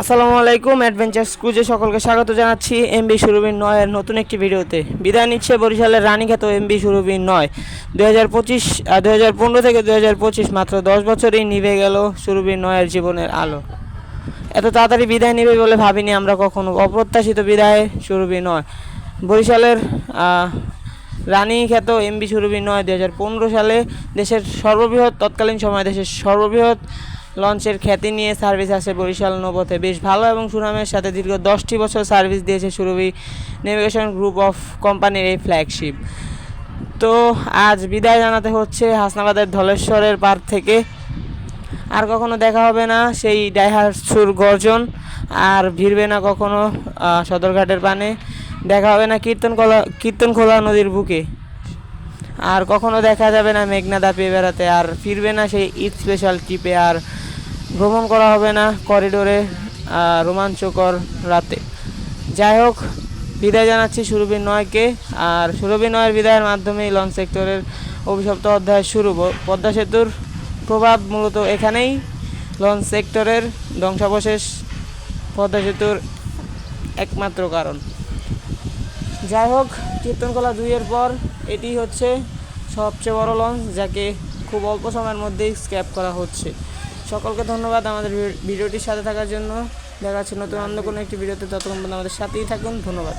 আসসালামু আলাইকুম অ্যাডভেঞ্চার ক্রুজে সকলকে স্বাগত জানাচ্ছি এমবি সুরবিন নয়ের নতুন একটি ভিডিওতে। বিদায় নিচ্ছে বরিশালের রানীখ্যাত এমবি সুরবিন নয়। দু হাজার পঁচিশ দু হাজার পনেরো থেকে দু হাজার পঁচিশ মাত্র দশ বছরেই নিভে গেল সুরবিন নয়ের জীবনের আলো। এত তাড়াতাড়ি বিদায় নেবে বলে ভাবিনি আমরা কখনো। অপ্রত্যাশিত বিদায় সুরভি নয়। বরিশালের রানী খ্যাত এমবি সুরভি নয় দু সালে দেশের সর্ববৃহৎ, তৎকালীন সময়ে দেশের সর্ববৃহৎ লঞ্চের খ্যাতি নিয়ে সার্ভিস আসে বরিশাল নৌপথে। বেশ ভালো এবং সুনামের সাথে দীর্ঘ দশটি বছর সার্ভিস দিয়েছে সুরভি নেভিগেশন গ্রুপ অফ কোম্পানির এই ফ্ল্যাগশিপ। তো আজ বিদায় জানাতে হচ্ছে হাসনাবাদের ধলেশ্বরের পার থেকে। আর কখনো দেখা হবে না সেই ডাইহারসুর গর্জন। আর ভিড়বে না কখনো সদরঘাটের পানে। দেখা হবে না কীর্তন কলা কীর্তনখোলা নদীর বুকে। আর কখনো দেখা যাবে না মেঘনা দাপিয়ে বেড়াতে। আর ফিরবে না সেই ঈদ স্পেশাল ট্রিপে আর ভ্রমণ করা হবে না করিডোরে রোমাঞ্চকর রাতে। যাই হোক, বিদায় জানাচ্ছি সুরভি নয়কে, আর সুরভি নয়ের বিদায়ের মাধ্যমেই লঞ্চ সেক্টরের অভিশপ্ত অধ্যায় শুরু। পদ্মা সেতুর প্রভাব মূলত এখানেই। লঞ্চ সেক্টরের ধ্বংসাবশেষ পদ্মা সেতুর একমাত্র কারণ। যাই হোক, কীর্তনকলা দুইয়ের পর এটি হচ্ছে সবচেয়ে বড় লঞ্চ, যাকে খুব অল্প সময়ের মধ্যেই স্ক্যাপ করা হচ্ছে। সকলকে ধন্যবাদ আমাদের ভিডিওটির সাথে থাকার জন্য। দেখা যাচ্ছে নতুন অন্য কোনো একটি ভিডিওতে, ততক্ষণ আমাদের সাথেই থাকুন। ধন্যবাদ।